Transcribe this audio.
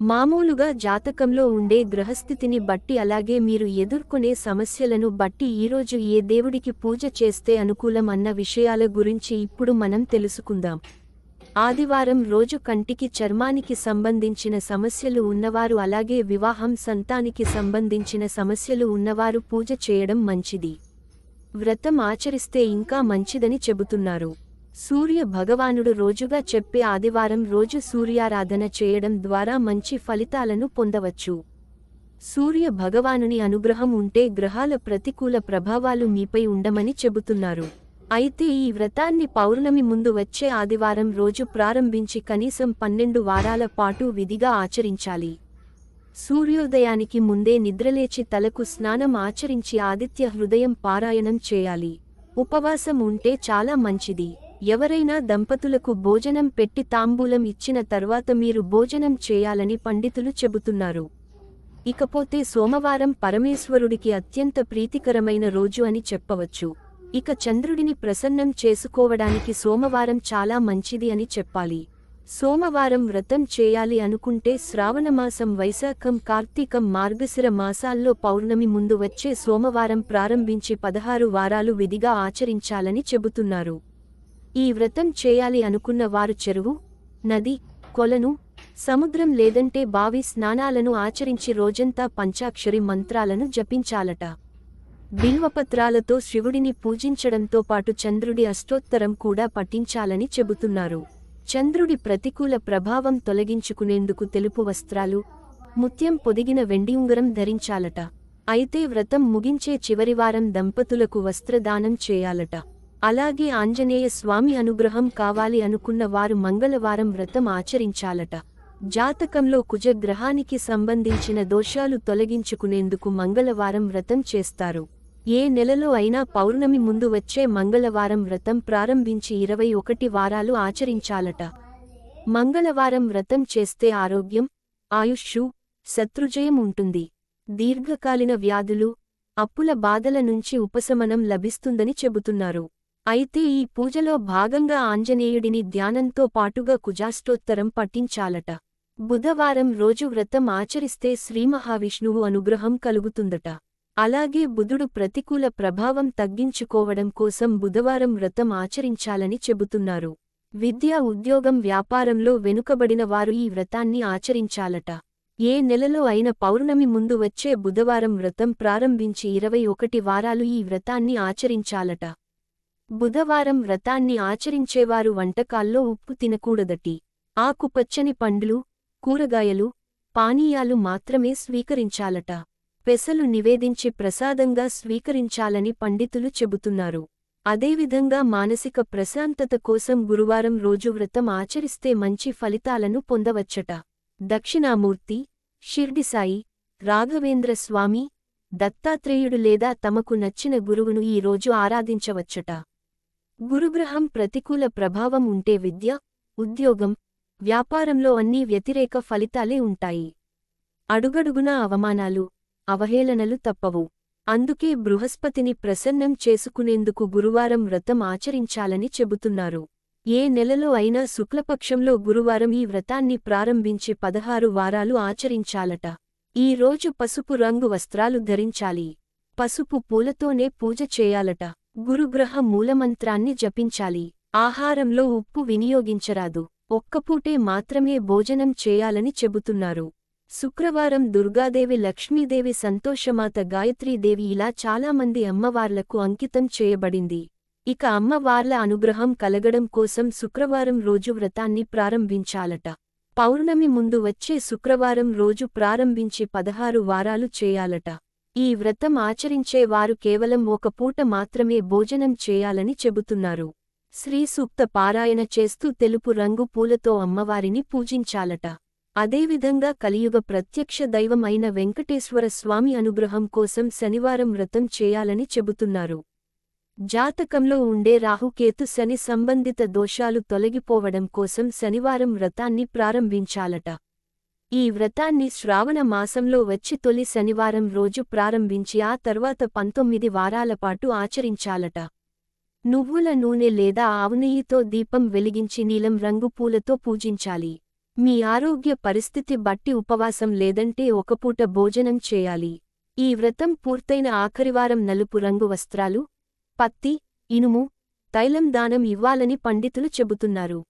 మామూలుగా జాతకంలో ఉండే గ్రహస్థితిని బట్టి అలాగే మీరు ఎదుర్కొనే సమస్యలను బట్టి ఈరోజు ఏ దేవుడికి పూజ చేస్తే అనుకూలం అన్న విషయాల గురించి ఇప్పుడు మనం తెలుసుకుందాం. ఆదివారం రోజు కంటికి చర్మానికి సంబంధించిన సమస్యలు ఉన్నవారు అలాగే వివాహం సంతానికి సంబంధించిన సమస్యలు ఉన్నవారు పూజ చేయడం మంచిది. వ్రతం ఆచరిస్తే ఇంకా మంచిదని చెబుతున్నారు. సూర్య భగవానుడు రోజుగా చెప్పే ఆదివారం రోజు సూర్యారాధన చేయడం ద్వారా మంచి ఫలితాలను పొందవచ్చు. సూర్య భగవానుని అనుగ్రహం ఉంటే గ్రహాల ప్రతికూల ప్రభావాలు మీపై ఉండమని చెబుతున్నారు. అయితే ఈ వ్రతాన్ని పౌర్ణమి ముందు వచ్చే ఆదివారం రోజు ప్రారంభించి కనీసం పన్నెండు వారాల పాటు విధిగా ఆచరించాలి. సూర్యోదయానికి ముందే నిద్రలేచి తలకు స్నానం ఆచరించి ఆదిత్య హృదయం పారాయణం చేయాలి. ఉపవాసం ఉంటే చాలా మంచిది. ఎవరైనా దంపతులకు భోజనం పెట్టి తాంబూలం ఇచ్చిన తర్వాత మీరు భోజనం చేయాలని పండితులు చెబుతున్నారు. ఇకపోతే సోమవారం పరమేశ్వరుడికి అత్యంత ప్రీతికరమైన రోజు అని చెప్పవచ్చు. ఇక చంద్రుడిని ప్రసన్నం చేసుకోవడానికి సోమవారం చాలా మంచిది అని చెప్పాలి. సోమవారం వ్రతం చేయాలి అనుకుంటే శ్రావణమాసం వైశాఖం కార్తీకం మార్గశిర మాసాల్లో పౌర్ణమి ముందు వచ్చే సోమవారం ప్రారంభించి పదహారు వారాలు విధిగా ఆచరించాలని చెబుతున్నారు. ఈ వ్రతం చేయాలి అనుకున్న వారు చెరువు నది కొలను సముద్రం లేదంటే బావి స్నానాలను ఆచరించి రోజంతా పంచాక్షరి మంత్రాలను జపించాలట. బిల్వపత్రాలతో శివుడిని పూజించడంతో పాటు చంద్రుడి అష్టోత్తరం కూడా పఠించాలని చెబుతున్నారు. చంద్రుడి ప్రతికూల ప్రభావం తొలగించుకునేందుకు తెలుపు వస్త్రాలు ముత్యం పొదిగిన వెండి ఉంగరం ధరించాలట. అయితే వ్రతం ముగించే చివరివారం దంపతులకు వస్త్రదానం చేయాలట. అలాగే ఆంజనేయ స్వామి అనుగ్రహం కావాలి అనుకున్న వారు మంగళవారం వ్రతం ఆచరించాలట. జాతకంలో కుజగ్రహానికి సంబంధించిన దోషాలు తొలగించుకునేందుకు మంగళవారం వ్రతం చేస్తారు. ఏ నెలలో అయినా పౌర్ణమి ముందు వచ్చే మంగళవారం వ్రతం ప్రారంభించి ఇరవై ఒకటి వారాలు ఆచరించాలట. మంగళవారం వ్రతం చేస్తే ఆరోగ్యం ఆయుష్షు శత్రుజయం ఉంటుంది. దీర్ఘకాలిన వ్యాధులు అప్పుల బాధల నుంచి ఉపశమనం లభిస్తుందని చెబుతున్నారు. అయితే ఈ పూజలో భాగంగా ఆంజనేయుడిని ధ్యానంతో పాటుగా కుజాష్టోత్తరం పఠించాలట. బుధవారం రోజు వ్రతం ఆచరిస్తే శ్రీమహావిష్ణువు అనుగ్రహం కలుగుతుందట. అలాగే బుధుడు ప్రతికూల ప్రభావం తగ్గించుకోవడం కోసం బుధవారం వ్రతం ఆచరించాలని చెబుతున్నారు. విద్య ఉద్యోగం వ్యాపారంలో వెనుకబడిన వారు ఈ వ్రతాన్ని ఆచరించాలట. ఏ నెలలో అయిన పౌర్ణమి ముందు వచ్చే బుధవారం వ్రతం ప్రారంభించి ఇరవై ఒకటి వారాలు ఈ వ్రతాన్ని ఆచరించాలట. బుధవారం వ్రతాన్ని ఆచరించేవారు వంటకాల్లో ఉప్పు తినకూడదటి. ఆకుపచ్చని పండ్లు కూరగాయలు పానీయాలు మాత్రమే స్వీకరించాలట. పెసలు నివేదించి ప్రసాదంగా స్వీకరించాలని పండితులు చెబుతున్నారు. అదేవిధంగా మానసిక ప్రశాంతత కోసం గురువారం రోజు వ్రతం ఆచరిస్తే మంచి ఫలితాలను పొందవచ్చట. దక్షిణామూర్తి షిర్డిసాయి రాఘవేంద్ర స్వామి దత్తాత్రేయుడు లేదా తమకు నచ్చిన గురువును ఈ రోజు ఆరాధించవచ్చట. గురుగ్రహం ప్రతికూల ప్రభావం ఉంటే విద్య ఉద్యోగం వ్యాపారంలో అన్నీ వ్యతిరేక ఫలితాలే ఉంటాయి. అడుగడుగునా అవమానాలు అవహేళనలు తప్పవు. అందుకే బృహస్పతిని ప్రసన్నం చేసుకునేందుకు గురువారం వ్రతం ఆచరించాలని చెబుతున్నారు. ఏ నెలలో అయినా శుక్లపక్షంలో గురువారం ఈ వ్రతాన్ని ప్రారంభించి పదహారు వారాలు ఆచరించాలట. ఈ రోజు పసుపు రంగు వస్త్రాలు ధరించాలి. పసుపు పూలతోనే పూజ చేయాలట. గురుగ్రహ మూలమంత్రాన్ని జపించాలి. ఆహారంలో ఉప్పు వినియోగించరాదు. ఒక్కపూటే మాత్రమే భోజనం చేయాలని చెబుతున్నారు. శుక్రవారం దుర్గాదేవి లక్ష్మీదేవి సంతోషమాత గాయత్రీదేవి ఇలా చాలామంది అమ్మవార్లకు అంకితం చేయబడింది. ఇక అమ్మవార్ల అనుగ్రహం కలగడం కోసం శుక్రవారం రోజు వ్రతాన్ని ప్రారంభించాలట. పౌర్ణమి ముందు వచ్చే శుక్రవారం రోజు ప్రారంభించి పదహారు వారాలు చేయాలట. ఈ వ్రతం ఆచరించే వారు కేవలం ఒక పూట మాత్రమే భోజనం చేయాలని చెబుతున్నారు. శ్రీ సూక్త పారాయణ చేస్తూ తెలుపు రంగు పూలతో అమ్మవారిని పూజించాలట. అదేవిధంగా కలియుగ ప్రత్యక్ష దైవం అయిన వెంకటేశ్వర స్వామి అనుగ్రహం కోసం శనివారం వ్రతం చేయాలని చెబుతున్నారు. జాతకంలో ఉండే రాహుకేతు శని సంబంధిత దోషాలు తొలగిపోవడం కోసం శనివారం వ్రతాన్ని ప్రారంభించాలట. ఈ వ్రతాన్ని శ్రావణ మాసంలో వచ్చి తొలి శనివారం రోజు ప్రారంభించి ఆ తర్వాత పంతొమ్మిది వారాల పాటు ఆచరించాలట. నువ్వుల నూనె లేదా ఆవునెయ్యితో దీపం వెలిగించి నీలం రంగు పూలతో పూజించాలి. మీ ఆరోగ్య పరిస్థితి బట్టి ఉపవాసం లేదంటే ఒకపూట భోజనం చేయాలి. ఈ వ్రతం పూర్తయిన ఆఖరివారం నలుపు రంగు వస్త్రాలు పత్తి ఇనుము తైలం దానం ఇవ్వాలని పండితులు చెబుతున్నారు.